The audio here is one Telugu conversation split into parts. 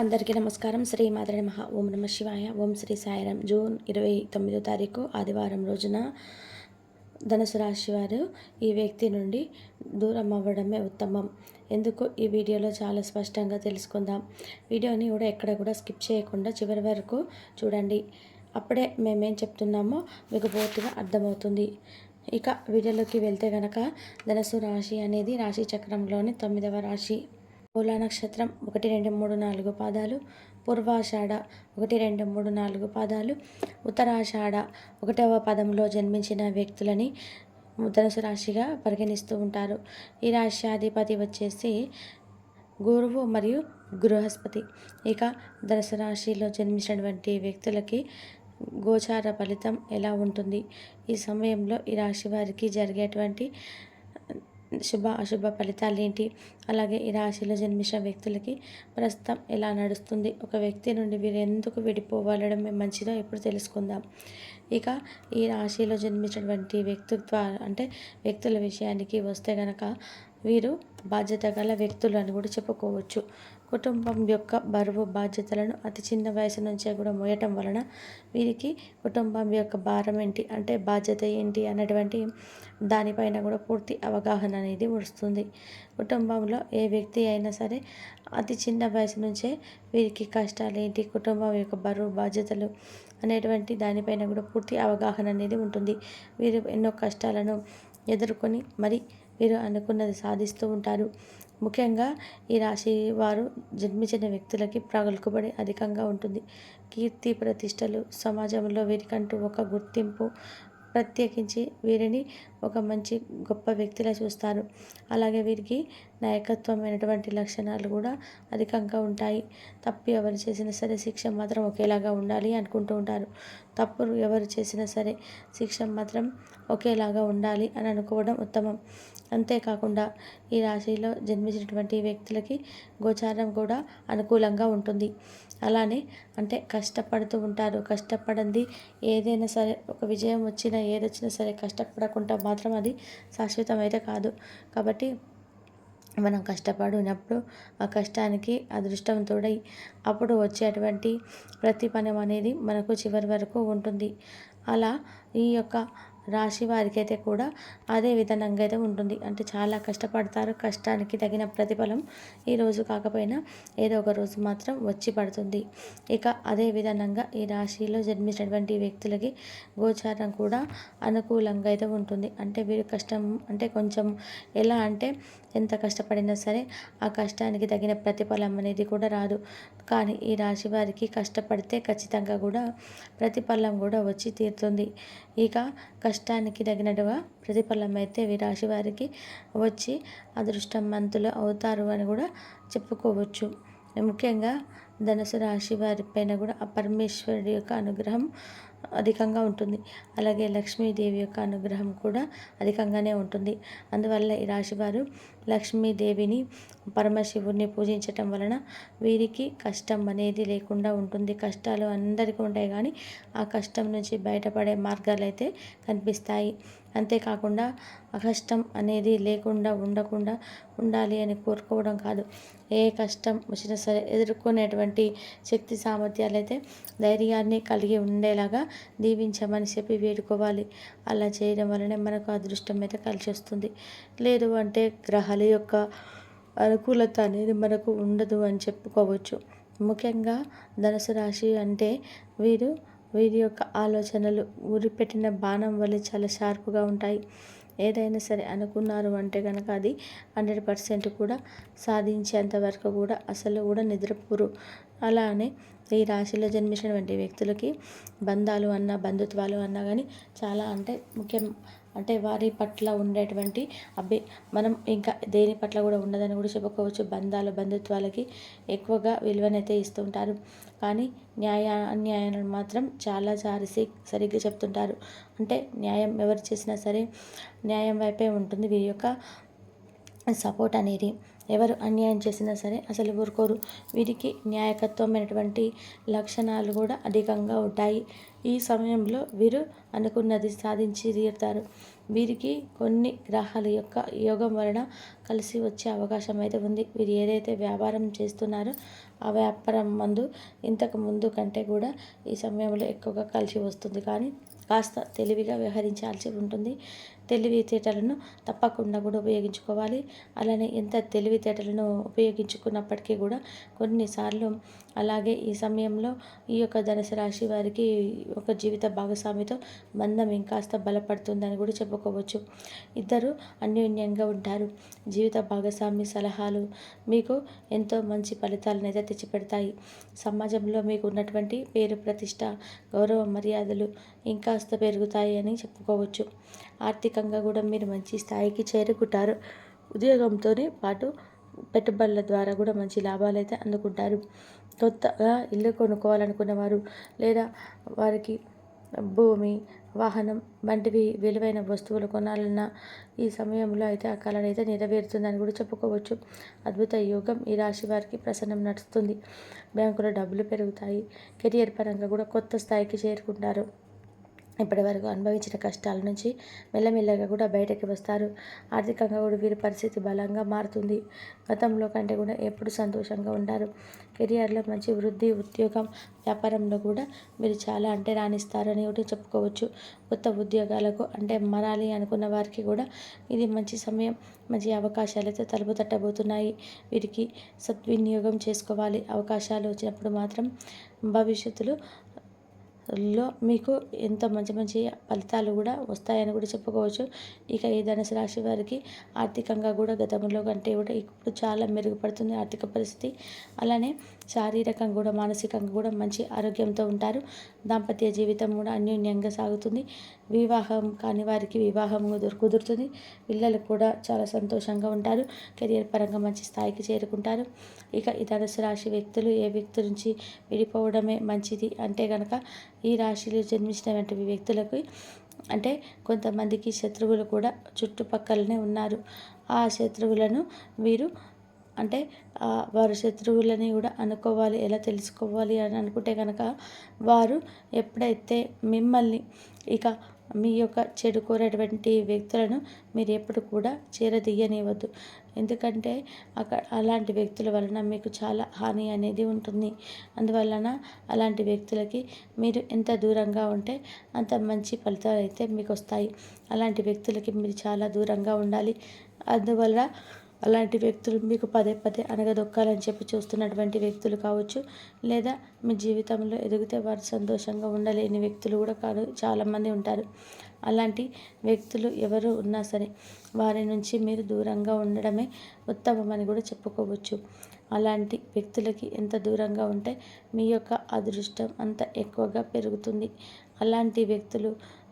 అందరికీ నమస్కారం. శ్రీ మాతృ నమ. ఓం నమ శివాయ. ఓం శ్రీ సాయిరాం జూన్ ఇరవై తొమ్మిదో తారీఖు ఆదివారం రోజున ధనుసు రాశి వారు ఈ వ్యక్తి నుండి దూరం అవ్వడమే ఉత్తమం. ఎందుకు? ఈ వీడియోలో చాలా స్పష్టంగా తెలుసుకుందాం. వీడియోని కూడా ఎక్కడ కూడా స్కిప్ చేయకుండా చివరి వరకు చూడండి. అప్పుడే మేమేం చెప్తున్నామో మీకు పూర్తిగా అర్థమవుతుంది. ఇక వీడియోలోకి వెళ్తే గనక ధనసు రాశి అనేది రాశి చక్రంలోని తొమ్మిదవ రాశి. మూలా నక్షత్రం ఒకటి రెండు మూడు నాలుగు పాదాలు. పూర్వాషాఢ ఒకటి రెండు మూడు నాలుగు పాదాలు. ఉత్తరాషాఢ ఒకటవ పదంలో జన్మించిన వ్యక్తులని ధనుసు రాశిగా పరిగణిస్తూ ఉంటారు. ఈ రాశ్యాధిపతి వచ్చేసి గురువు మరియు గృహస్పతి. ఇక ధనుసు రాశిలో జన్మించినటువంటి వ్యక్తులకి గోచార ఫలితం ఎలా ఉంటుంది? ఈ సమయంలో ఈ రాశి వారికి జరిగేటువంటి శుభ అశుభ ఫలితాలు ఏంటి అలాగే ఈ రాశిలో జన్మించిన వ్యక్తులకి ప్రస్తుతం ఎలా నడుస్తుంది? ఒక వ్యక్తి నుండి వీరు ఎందుకు విడిపోవడం మంచిదో ఇప్పుడు తెలుసుకుందాం. ఇక ఈ రాశిలో జన్మించినటువంటి వ్యక్తిత్వ అంటే వ్యక్తుల విషయానికి వస్తే గనక వీరు బాధ్యత గల వ్యక్తులు అని కూడా చెప్పుకోవచ్చు. కుటుంబం యొక్క బరువు బాధ్యతలను అతి చిన్న వయసు నుంచే కూడా మోయటం వలన వీరికి కుటుంబం యొక్క భారం ఏంటి? అంటే బాధ్యత ఏంటి? అనేటువంటి దానిపైన కూడా పూర్తి అవగాహన అనేది వస్తుంది. కుటుంబంలో ఏ వ్యక్తి అయినా సరే అతి చిన్న వయసు నుంచే వీరికి కష్టాలు ఏంటి? కుటుంబం యొక్క బరువు బాధ్యతలు అనేటువంటి దానిపైన కూడా పూర్తి అవగాహన అనేది ఉంటుంది. వీరు ఎన్నో కష్టాలను ఎదుర్కొని మరి వీరు అనుకున్నది సాధిస్తూ ఉంటారు. ముఖ్యంగా ఈ రాశి వారు జన్మించిన వ్యక్తులకి ప్రగల్కుబడి అధికంగా ఉంటుంది. కీర్తి ప్రతిష్టలు సమాజంలో వీరికంటూ ఒక గుర్తింపు ప్రత్యేకించి వీరిని ఒక మంచి గొప్ప వ్యక్తిలా చూస్తారు. అలాగే వీరికి నాయకత్వమైనటువంటి లక్షణాలు కూడా అధికంగా ఉంటాయి. తప్పు ఎవరు చేసినా సరే శిక్ష మాత్రం ఒకేలాగా ఉండాలి అనుకుంటూ ఉంటారు. తప్పులు ఎవరు చేసినా సరే శిక్ష మాత్రం ఒకేలాగా ఉండాలి అని అనుకోవడం ఉత్తమం. అంతేకాకుండా ఈ రాశిలో జన్మించినటువంటి వ్యక్తులకి గోచారం కూడా అనుకూలంగా ఉంటుంది. అలానే అంటే కష్టపడుతూ ఉంటారు. కష్టపడింది ఏదైనా సరే ఒక విజయం వచ్చినా ఏదొచ్చినా సరే కష్టపడకుండా మాత్రం అది శాశ్వతం అయితే కాదు. కాబట్టి మనం కష్టపడినప్పుడు ఆ కష్టానికి అదృష్టం తోడై అప్పుడు వచ్చేటువంటి ప్రతిఫలం అనేది మనకు చివరి వరకు ఉంటుంది. అలా ఈ యొక్క రాశి వారికి అయితే కూడా అదే విధంగా అయితే ఉంటుంది. అంటే చాలా కష్టపడతారు. కష్టానికి తగిన ప్రతిఫలం ఈ రోజు కాకపోయినా ఏదో ఒక రోజు మాత్రం వచ్చి పడుతుంది. ఇక అదే విధంగా ఈ రాశిలో జన్మించినటువంటి వ్యక్తులకి గోచారం కూడా అనుకూలంగా అయితే ఉంటుంది. అంటే వీరు కష్టం అంటే కొంచెం ఎలా అంటే ఎంత కష్టపడినా సరే ఆ కష్టానికి తగిన ప్రతిఫలం అనేది కూడా రాదు. కానీ ఈ రాశి వారికి కష్టపడితే ఖచ్చితంగా కూడా ప్రతిఫలం కూడా వచ్చి తీరుతుంది. ఇక కష్ట కష్టానికి తగినట్టుగా ప్రతిఫలం అయితే వీరాశి రాశి వారికి వచ్చి అదృష్టవంతులు అవుతారు అని కూడా చెప్పుకోవచ్చు. ముఖ్యంగా ధనుసు రాశి వారిపైన కూడా ఆ పరమేశ్వరుడి యొక్క అనుగ్రహం అధికంగా ఉంటుంది. అలాగే లక్ష్మీదేవి యొక్క అనుగ్రహం కూడా అధికంగానే ఉంటుంది. అందువల్ల ఈ రాశివారు లక్ష్మీదేవిని పరమశివుడిని పూజించటం వలన వీరికి కష్టం అనేది లేకుండా ఉంటుంది. కష్టాలు అందరికీ ఉంటాయి కానీ ఆ కష్టం నుంచి బయటపడే మార్గాలు అయితే కనిపిస్తాయి. అంతేకాకుండా కష్టం అనేది లేకుండా ఉండకుండా ఉండాలి అని కోరుకోవడం కాదు. ఏ కష్టం వచ్చినా సరే ఎదుర్కొనేటువంటి శక్తి సామర్థ్యాలు అయితే ధైర్యాన్ని కలిగి ఉండేలాగా దీవించమని చెప్పి వేడుకోవాలి. అలా చేయడం వలనే మనకు అదృష్టం అయితే కలిసి వస్తుంది. లేదు అంటే గ్రహాల యొక్క అనుకూలత అనేది మనకు ఉండదు అని చెప్పుకోవచ్చు. ముఖ్యంగా ధనుసు రాశి అంటే వీరు వీరి యొక్క ఆలోచనలు ఉరిపెట్టిన బాణం వల్ల చాలా షార్ప్గా ఉంటాయి. ఏదైనా సరే అనుకున్నారు అంటే కనుక అది హండ్రెడ్ పర్సెంట్ కూడా సాధించేంత వరకు కూడా అసలు కూడా నిద్రపోరు. అలానే ఈ రాశిలో జన్మించినటువంటి వ్యక్తులకి బంధాలు అన్నా బంధుత్వాలు అన్నా కానీ చాలా అంటే ముఖ్యం. అంటే వారి పట్ల ఉండేటువంటి అబ్బే మనం ఇంకా దేని పట్ల కూడా ఉండదని కూడా చెప్పుకోవచ్చు. బంధాలు బంధుత్వాలకి ఎక్కువగా విలువనైతే ఇస్తుంటారు. కానీ న్యాయ అన్యాయాలను మాత్రం చాలా సారి సరిగ్గా చెప్తుంటారు. అంటే న్యాయం ఎవరు చేసినా సరే న్యాయం వైపే ఉంటుంది. వీరి యొక్క సపోర్ట్ అనేది ఎవరు అన్యాయం చేసినా సరే అసలు ఊరుకోరు. వీరికి న్యాయకత్వమైనటువంటి లక్షణాలు కూడా అధికంగా ఉంటాయి. ఈ సమయంలో వీరు అనుకున్నది సాధించి తీరుతారు. వీరికి కొన్ని గ్రహాల యొక్క యోగం వలన కలిసి వచ్చే అవకాశం అయితే ఉంది. వీరు ఏదైతే వ్యాపారం చేస్తున్నారో ఆ వ్యాపారం మందు ఇంతకు ముందు కంటే కూడా ఈ సమయంలో ఎక్కువగా కలిసి వస్తుంది. కానీ కాస్త తెలివిగా వ్యవహరించాల్సి ఉంటుంది. తెలివితేటలను తప్పకుండా కూడా ఉపయోగించుకోవాలి. అలానే ఎంత తెలివితేటలను ఉపయోగించుకున్నప్పటికీ కూడా కొన్నిసార్లు అలాగే ఈ సమయంలో ఈ యొక్క ధనుసు రాశి వారికి ఒక జీవిత భాగస్వామితో బంధం ఇంకాస్త బలపడుతుందని కూడా చెప్పుకోవచ్చు. ఇద్దరు అన్యోన్యంగా ఉంటారు. జీవిత భాగస్వామి సలహాలు మీకు ఎంతో మంచి ఫలితాలను అయితే తెచ్చిపెడతాయి. సమాజంలో మీకు ఉన్నటువంటి పేరు ప్రతిష్ట గౌరవ మర్యాదలు ఇంకాస్త పెరుగుతాయి అని చెప్పుకోవచ్చు. ఆర్థికంగా కూడా మీరు మంచి స్థాయికి చేరుకుంటారు. ఉద్యోగంతో పాటు పెట్టుబడుల ద్వారా కూడా మంచి లాభాలు అయితే అందుకుంటారు. కొత్తగా ఇల్లు కొనుక్కోవాలనుకున్న వారు లేదా వారికి భూమి వాహనం వంటివి విలువైన వస్తువులు కొనాలన్న ఈ సమయంలో అయితే ఆ కళ అయితే నెరవేరుతుందని కూడా చెప్పుకోవచ్చు. అద్భుత యోగం ఈ రాశి వారికి ప్రసన్నం నడుస్తుంది. బ్యాంకులో డబ్బులు పెరుగుతాయి. కెరియర్ పరంగా కూడా కొత్త స్థాయికి చేరుకుంటారు. ఇప్పటి వరకు అనుభవించిన కష్టాల నుంచి మెల్లమెల్లగా కూడా బయటకి వస్తారు. ఆర్థికంగా కూడా వీరి పరిస్థితి బలంగా మారుతుంది. గతంలో కంటే కూడా ఎప్పుడు సంతోషంగా ఉంటారు? కెరియర్లో మంచి వృద్ధి ఉద్యోగం వ్యాపారంలో కూడా మీరు చాలా అంటే రాణిస్తారని ఒకటి చెప్పుకోవచ్చు. కొత్త ఉద్యోగాలకు అంటే మారాలి అనుకున్న వారికి కూడా ఇది మంచి సమయం మంచి అవకాశాలైతే తలుపు తట్టబోతున్నాయి. వీరికి సద్వినియోగం చేసుకోవాలి. అవకాశాలు వచ్చినప్పుడు మాత్రం భవిష్యత్తులో లో మీకు ఎంతో మంచి మంచి ఫలితాలు కూడా వస్తాయని కూడా చెప్పుకోవచ్చు. ఇక ఈ ధనుసు రాశి వారికి ఆర్థికంగా కూడా గతంలో కంటే కూడా ఇప్పుడు చాలా మెరుగుపడుతుంది ఆర్థిక పరిస్థితి. అలానే శారీరకంగా కూడా మానసికంగా కూడా మంచి ఆరోగ్యంతో ఉంటారు. దాంపత్య జీవితం కూడా అన్యోన్యంగా సాగుతుంది. వివాహం కాని వారికి వివాహం కుదురుతుంది. పిల్లలు కూడా చాలా సంతోషంగా ఉంటారు. కెరియర్ పరంగా మంచి స్థాయికి చేరుకుంటారు. ఇక ఈ ధనుసు రాశి వ్యక్తులు ఏ వ్యక్తి నుంచి విడిపోవడమే మంచిది అంటే కనుక ఈ రాశిలో జన్మించినటువంటి వ్యక్తులకు అంటే కొంతమందికి శత్రువులు కూడా చుట్టుపక్కలనే ఉన్నారు. ఆ శత్రువులను వీరు అంటే వారు శత్రువులని కూడా అనుకోవాలి. ఎలా తెలుసుకోవాలి అని అనుకుంటే కనుక వారు ఎప్పుడైతే మిమ్మల్ని ఇక మీ యొక్క చెడు కోరేటువంటి వ్యక్తులను మీరు ఎప్పుడు కూడా చేరదీయనివ్వద్దు. ఎందుకంటే అక్కడ అలాంటి వ్యక్తుల వలన మీకు చాలా హాని అనేది ఉంటుంది. అందువలన అలాంటి వ్యక్తులకి మీరు ఎంత దూరంగా ఉంటే అంత మంచి ఫలితాలు అయితే మీకు వస్తాయి. అలాంటి వ్యక్తులకి మీరు చాలా దూరంగా ఉండాలి. అందువల్ల అలాంటి వ్యక్తులు మీకు పదే పదే అనగదొక్కాలని చెప్పి చూస్తున్నటువంటి వ్యక్తులు కావచ్చు లేదా మీ జీవితంలో ఎదిగితే వారు సంతోషంగా ఉండలేని వ్యక్తులు కూడా కాదు చాలామంది ఉంటారు. అలాంటి వ్యక్తులు ఎవరు ఉన్నా సరే వారి నుంచి మీరు దూరంగా ఉండడమే ఉత్తమమని కూడా చెప్పుకోవచ్చు. అలాంటి వ్యక్తులకి ఎంత దూరంగా ఉంటే మీ యొక్క అదృష్టం అంత ఎక్కువగా పెరుగుతుంది. అలాంటి వ్యక్తులు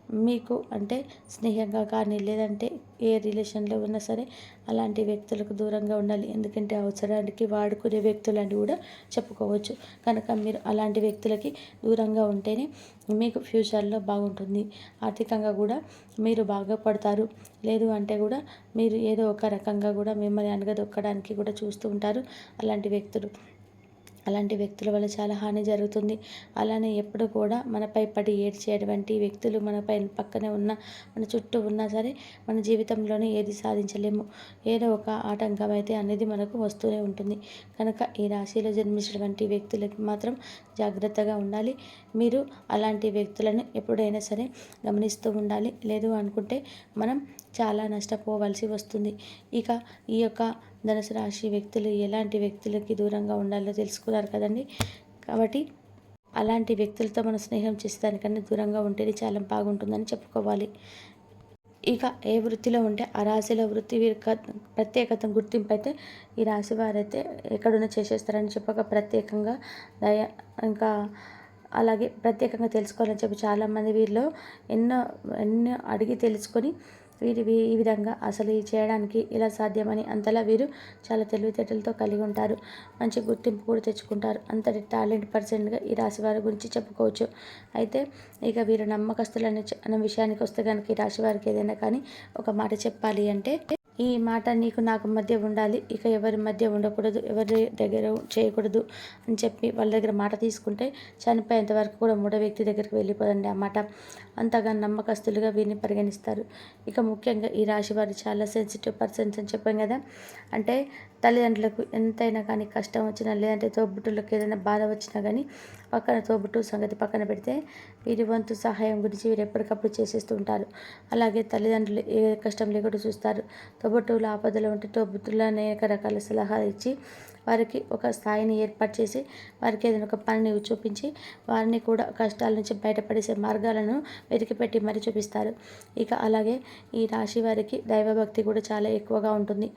మీకు అంటే స్నేహంగా కానీ లేదంటే ఏ రిలేషన్లో ఉన్నా సరే అలాంటి వ్యక్తులకు దూరంగా ఉండాలి. ఎందుకంటే అవసరానికి వాడుకునే వ్యక్తులు అని కూడా చెప్పుకోవచ్చు. కనుక మీరు అలాంటి వ్యక్తులకి దూరంగా ఉంటేనే మీకు ఫ్యూచర్లో బాగుంటుంది. ఆర్థికంగా కూడా మీరు బాగా పడతారు. లేదు అంటే కూడా మీరు ఏదో ఒక రకంగా కూడా మిమ్మల్ని అనగదొక్కడానికి కూడా చూస్తూ ఉంటారు. అలాంటి వ్యక్తులు అలాంటి వ్యక్తుల వల్ల చాలా హాని జరుగుతుంది. అలానే ఎప్పుడు కూడా మనపై పడి ఏడ్చేటువంటి వ్యక్తులు మనపై పక్కనే ఉన్న మన చుట్టూ ఉన్నా సరే మన జీవితంలోనే ఏది సాధించలేము. ఏదో ఒక ఆటంకం అయితే అనేది మనకు వస్తూనే ఉంటుంది. కనుక ఈ రాశిలో జన్మించినటువంటి వ్యక్తులకి మాత్రం జాగ్రత్తగా ఉండాలి. మీరు అలాంటి వ్యక్తులను ఎప్పుడైనా సరే గమనిస్తూ ఉండాలి. లేదు అనుకుంటే మనం చాలా నష్టపోవలసి వస్తుంది. ఇక ఈ యొక్క ధనుసు రాశి వ్యక్తులు ఎలాంటి వ్యక్తులకి దూరంగా ఉండాలో తెలుసుకున్నారు కదండి. కాబట్టి అలాంటి వ్యక్తులతో మనం స్నేహం చేసేదానికన్నా దూరంగా ఉంటేనే చాలా బాగుంటుందని చెప్పుకోవాలి. ఇక ఏ వృత్తిలో ఉంటే ఆ రాశిలో వృత్తి ప్రత్యేకత గుర్తింపు అయితే ఈ రాశి వారైతే ఎక్కడున్నా చేసేస్తారని చెప్పక ప్రత్యేకంగా దయ ఇంకా అలాగే ప్రత్యేకంగా తెలుసుకోవాలని చెప్పి చాలామంది వీరిలో ఎన్నో ఎన్నో అడిగి తెలుసుకొని వీరి ఈ విధంగా అసలు ఈ చేయడానికి ఇలా సాధ్యమని అంతలా వీరు చాలా తెలివితేటలతో కలిగి ఉంటారు. మంచి గుర్తింపు కూడా తెచ్చుకుంటారు. అంతటి టాలెంట్ పర్సన్గా ఈ రాశి వారి గురించి చెప్పుకోవచ్చు. అయితే ఇక వీరు నమ్మకస్తులని అనే విషయానికి వస్తే కనుక ఈ రాశి వారికి ఏదైనా కానీ ఒక మాట చెప్పాలి అంటే ఈ మాట నీకు నాకు మధ్య ఉండాలి. ఇక ఎవరి మధ్య ఉండకూడదు ఎవరి దగ్గర చేయకూడదు అని చెప్పి వాళ్ళ దగ్గర మాట తీసుకుంటే చనిపోయేంత వరకు కూడా మూడో వ్యక్తి దగ్గరికి వెళ్ళిపోదండి ఆ మాట. అంతగా నమ్మకస్తులుగా వీరిని పరిగణిస్తారు. ఇక ముఖ్యంగా ఈ రాశి వారు చాలా సెన్సిటివ్ పర్సన్స్ అని చెప్పాం కదా. అంటే తల్లిదండ్రులకు ఎంతైనా కానీ కష్టం వచ్చినా లేదంటే తోబుట్టులకు ఏదైనా బాధ వచ్చినా కానీ పక్కన తోబుట్టు సంగతి పక్కన పెడితే వీరి వంతు సహాయం గురించి వీరు ఎప్పటికప్పుడు చేసేస్తూ ఉంటారు. అలాగే తల్లిదండ్రులు ఏ కష్టం లేకుండా చూస్తారు. తోబుట్టువులు ఆపదలో ఉంటే తోబుట్టులు అనేక రకాల సలహాలు ఇచ్చి వారికి ఒక స్థాయిని ఏర్పాటు చేసి వారికి ఏదైనా ఒక పనిని చూపించి వారిని కూడా కష్టాల నుంచి బయటపడేసే మార్గాలను వెతికిపెట్టి మరీ చూపిస్తారు. ఇక అలాగే ఈ రాశి వారికి దైవభక్తి కూడా చాలా ఎక్కువగా ఉంటుంది.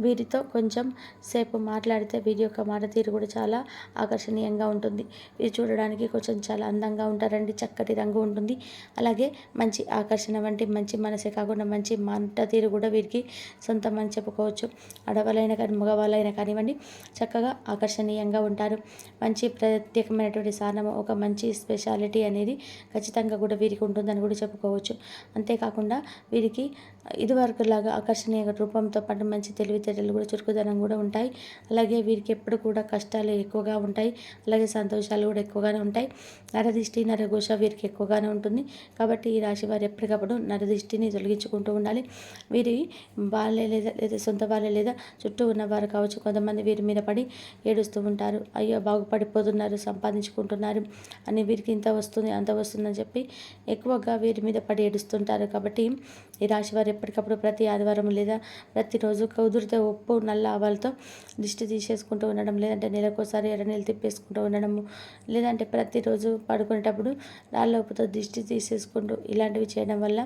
వీరితో కొంచెం సేపు మాట్లాడితే వీరి యొక్క మాట తీరు కూడా చాలా ఆకర్షణీయంగా ఉంటుంది. వీరు చూడడానికి కొంచెం చాలా అందంగా ఉంటారండి చక్కటి రంగు ఉంటుంది. అలాగే మంచి ఆకర్షణ వంటి మంచి మనసే కాకుండా మంచి మాట తీరు కూడా వీరికి సొంతం అని చెప్పుకోవచ్చు. ఆడవాళ్ళైనా కానీ మగవాళ్ళైనా కానివ్వండి చక్కగా ఆకర్షణీయంగా ఉంటారు. మంచి ప్రత్యేకమైనటువంటి సాధనం ఒక మంచి స్పెషాలిటీ అనేది ఖచ్చితంగా కూడా వీరికి ఉంటుందని కూడా చెప్పుకోవచ్చు. అంతేకాకుండా వీరికి ఇదివరకులాగా ఆకర్షణీయ రూపంతో పాటు మంచి తెలివితేటలు కూడా చురుకుదనం కూడా ఉంటాయి. అలాగే వీరికి ఎప్పుడు కూడా కష్టాలు ఎక్కువగా ఉంటాయి. అలాగే సంతోషాలు కూడా ఎక్కువగానే ఉంటాయి. నరదిష్టి నరఘోష వీరికి ఎక్కువగానే ఉంటుంది. కాబట్టి ఈ రాశి వారు ఎప్పటికప్పుడు నరదిష్టిని తొలగించుకుంటూ ఉండాలి. వీరి వాళ్ళే లేదా లేదా సొంత వాళ్ళే లేదా చుట్టూ ఉన్నవారు కావచ్చు కొంతమంది వీరి మీద పడి ఏడుస్తూ ఉంటారు. అయ్యో బాగుపడిపోతున్నారు సంపాదించుకుంటున్నారు అని వీరికి ఇంత వస్తుంది అంత వస్తుందని చెప్పి ఎక్కువగా వీరి మీద పడి ఏడుస్తుంటారు. కాబట్టి ఈ రాశి వారు ఎప్పటికప్పుడు ప్రతి ఆదివారం లేదా ప్రతిరోజు కుదిరితే ఉప్పు నల్ల ఆవాలతో దిష్టి తీసేసుకుంటూ ఉండడం లేదంటే నెలకోసారి ఎర్ర నీళ్ళు తిప్పేసుకుంటూ ఉండడము లేదంటే ప్రతిరోజు పడుకునేటప్పుడు రాళ్ళ ఉప్పుతో దిష్టి తీసేసుకుంటూ ఇలాంటివి చేయడం వల్ల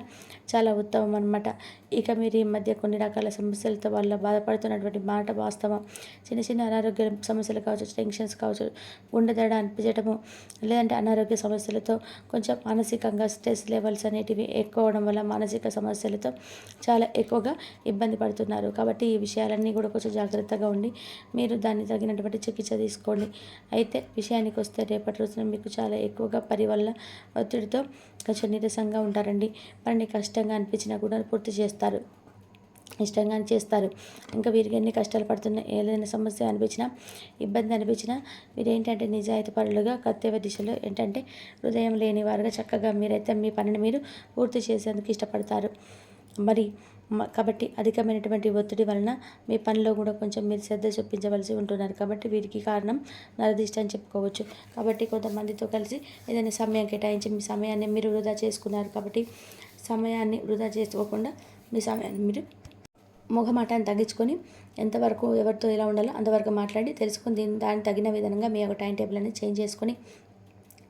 చాలా ఉత్తమం అనమాట ఇక మీరు ఈ మధ్య కొన్ని రకాల సమస్యలతో వాళ్ళ బాధపడుతున్నటువంటి మాట వాస్తవం. చిన్న చిన్న అనారోగ్య సమస్యలు కావచ్చు టెన్షన్స్ కావచ్చు గుండె దడ అనిపించడము లేదంటే అనారోగ్య సమస్యలతో కొంచెం మానసికంగా స్ట్రెస్ లెవెల్స్ అనేటివి ఎక్కువ అవడం వల్ల మానసిక సమస్యలతో చాలా ఎక్కువగా ఇబ్బంది పడుతున్నారు. కాబట్టి ఈ విషయాలన్నీ కూడా కొంచెం జాగ్రత్తగా ఉండి మీరు దాన్ని తగినటువంటి చికిత్స తీసుకోండి. అయితే విషయానికి వస్తే రేపటి రోజున మీకు చాలా ఎక్కువగా పని వల్ల ఒత్తిడితో కొంచెం నీరసంగా ఉంటారండి. పని కష్టంగా అనిపించినా కూడా పూర్తి చేస్తారు. ఇష్టంగానే చేస్తారు. ఇంకా వీరికి ఎన్ని కష్టాలు పడుతున్నా ఏదైనా సమస్య అనిపించినా ఇబ్బంది అనిపించినా మీరు ఏంటంటే నిజాయితీ పరులుగా కర్తవ్య దిశలో ఏంటంటే హృదయం లేని వారుగా చక్కగా మీరైతే మీ పనిని మీరు పూర్తి చేసేందుకు ఇష్టపడతారు. మరి కాబట్టి అధికమైనటువంటి ఒత్తిడి వలన మీ పనిలో కూడా కొంచెం మీరు శ్రద్ధ చూపించవలసి ఉంటున్నారు. కాబట్టి వీరికి కారణం నరదిష్ట అని చెప్పుకోవచ్చు. కాబట్టి కొంతమందితో కలిసి ఏదైనా సమయం కేటాయించి మీ సమయాన్ని మీరు వృధా చేసుకున్నారు కాబట్టి సమయాన్ని వృధా చేసుకోకుండా మీ సమయాన్ని మీరు మొహమాటాన్ని తగ్గించుకొని ఎంతవరకు ఎవరితో ఎలా ఉండాలో అంతవరకు మాట్లాడి తెలుసుకుని దీని దానికి తగిన విధంగా మీ యొక్క టైం టేబుల్ అనేది చేంజ్ చేసుకొని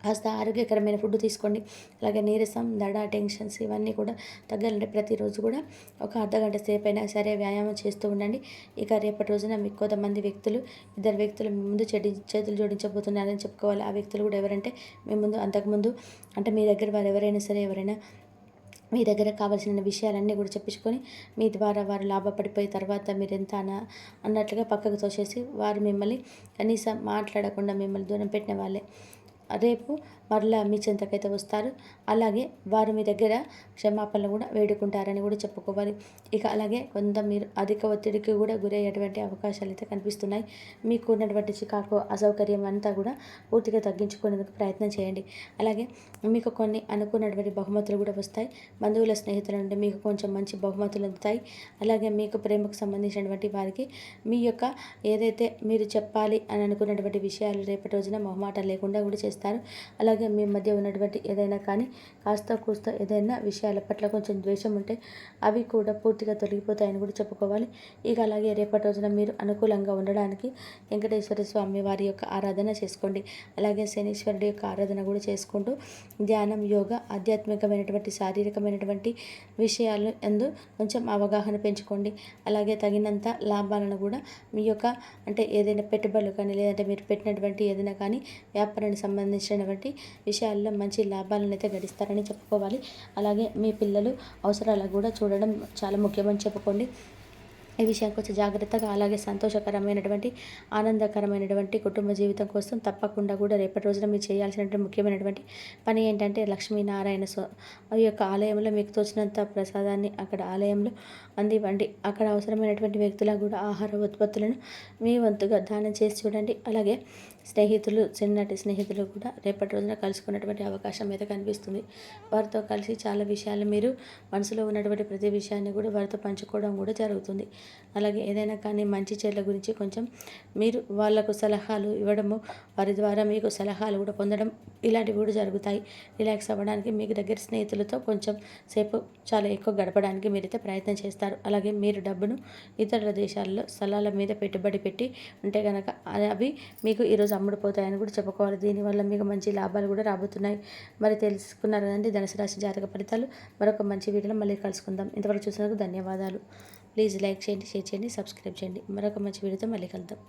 కాస్త ఆరోగ్యకరమైన ఫుడ్ తీసుకోండి. అలాగే నీరసం దడ టెన్షన్స్ ఇవన్నీ కూడా తగ్గాలంటే ప్రతిరోజు కూడా ఒక అర్ధగంట సేపు అయినా సరే వ్యాయామం చేస్తూ ఉండండి. ఇక రేపటి రోజున మీకు కొంతమంది వ్యక్తులు ఇద్దరు వ్యక్తులు మీ ముందు చెడి చేతులు జోడించబోతున్నారని చెప్పుకోవాలి. ఆ వ్యక్తులు కూడా ఎవరంటే మీ ముందు అంతకుముందు అంటే మీ దగ్గర వారు ఎవరైనా సరే ఎవరైనా మీ దగ్గర కావాల్సిన విషయాలన్నీ కూడా చెప్పించుకొని మీ ద్వారా వారు లాభపడిపోయిన తర్వాత మీరు ఎంత అన అన్నట్లుగా పక్కకు తోసేసి వారు మిమ్మల్ని కనీసం మాట్లాడకుండా మిమ్మల్ని దూరం పెట్టిన వాళ్ళే. రేపు మరలా మీ చెంతకైతే వస్తారు. అలాగే వారు మీ దగ్గర క్షమాపణలు కూడా వేడుకుంటారని కూడా చెప్పుకోవాలి. ఇక అలాగే కొంత మీరు అధిక ఒత్తిడికి కూడా గురయ్యేటువంటి అవకాశాలు అయితే కనిపిస్తున్నాయి. మీకు ఉన్నటువంటి చికాకు అసౌకర్యం అంతా కూడా పూర్తిగా తగ్గించుకునేందుకు ప్రయత్నం చేయండి. అలాగే మీకు కొన్ని అనుకున్నటువంటి బహుమతులు కూడా వస్తాయి. బంధువుల స్నేహితుల నుండి మీకు కొంచెం మంచి బహుమతులు అందుతాయి. అలాగే మీకు ప్రేమకు సంబంధించినటువంటి వారికి మీ యొక్క ఏదైతే మీరు చెప్పాలి అని అనుకున్నటువంటి విషయాలు రేపటి రోజున మొహమాట లేకుండా కూడా చేస్తారు. అలాగే అలాగే మీ మధ్య ఉన్నటువంటి ఏదైనా కానీ కాస్త కూస్త ఏదైనా విషయాల పట్ల కొంచెం ద్వేషం ఉంటే అవి కూడా పూర్తిగా తొలగిపోతాయని కూడా చెప్పుకోవాలి. ఇక అలాగే రేపటి రోజున మీరు అనుకూలంగా ఉండడానికి వెంకటేశ్వర స్వామి వారి యొక్క ఆరాధన చేసుకోండి. అలాగే శనీశ్వరుడి యొక్క ఆరాధన కూడా చేసుకుంటూ ధ్యానం యోగ ఆధ్యాత్మికమైనటువంటి శారీరకమైనటువంటి విషయాలు ఎందు కొంచెం అవగాహన పెంచుకోండి. అలాగే తగినంత లాభాలను కూడా మీ యొక్క అంటే ఏదైనా పెట్టుబడులు కానీ లేదంటే మీరు పెట్టినటువంటి ఏదైనా కానీ వ్యాపారానికి సంబంధించినటువంటి విషయాల్లో మంచి లాభాలను అయితే గడిస్తారని చెప్పుకోవాలి. అలాగే మీ పిల్లలు అవసరాలకు కూడా చూడడం చాలా ముఖ్యమని చెప్పుకోండి. ఈ విషయం కొంచెం జాగ్రత్తగా అలాగే సంతోషకరమైనటువంటి ఆనందకరమైనటువంటి కుటుంబ జీవితం కోసం తప్పకుండా కూడా రేపటి రోజున మీరు చేయాల్సినటువంటి ముఖ్యమైనటువంటి పని ఏంటంటే లక్ష్మీనారాయణ సో ఈ యొక్క ఆలయంలో మీకు తోచినంత ప్రసాదాన్ని అక్కడ ఆలయంలో అందివ్వండి. అక్కడ అవసరమైనటువంటి వ్యక్తులకు కూడా ఆహార ఉత్పత్తులను మీ వంతుగా దానం చేసి చూడండి. అలాగే స్నేహితులు చిన్నటి స్నేహితులు కూడా రేపటి రోజున కలుసుకున్నటువంటి అవకాశం అయితే కనిపిస్తుంది. వారితో కలిసి చాలా విషయాలు మీరు మనసులో ఉన్నటువంటి ప్రతి విషయాన్ని కూడా వారితో పంచుకోవడం కూడా జరుగుతుంది. అలాగే ఏదైనా కానీ మంచి చెడ్ల గురించి కొంచెం మీరు వాళ్ళకు సలహాలు ఇవ్వడము వారి ద్వారా మీకు సలహాలు కూడా పొందడం ఇలాంటివి కూడా జరుగుతాయి. రిలాక్స్ అవ్వడానికి మీకు దగ్గర స్నేహితులతో కొంచెం సేపు చాలా ఎక్కువ గడపడానికి మీరైతే ప్రయత్నం చేస్తారు. అలాగే మీరు డబ్బును ఇతర దేశాల్లో స్థలాల మీద పెట్టుబడి పెట్టి ఉంటే కనుక అవి మీకు ఈరోజు అమ్ముడుపోతాయని కూడా చెప్పుకోవాలి. దీనివల్ల మీకు మంచి లాభాలు కూడా రాబోతున్నాయి. మరి తెలుసుకున్నారు కదండి ధనుసు రాశి జాతక ఫలితాలు. మరొక మంచి వీడియోలో మళ్ళీ కలుసుకుందాం. ఇంతవరకు చూసినందుకు ధన్యవాదాలు. ప్లీజ్ లైక్ చేయండి షేర్ చేయండి సబ్స్క్రైబ్ చేయండి. మరొక మంచి వీడియోతో మళ్ళీ కలుద్దాం.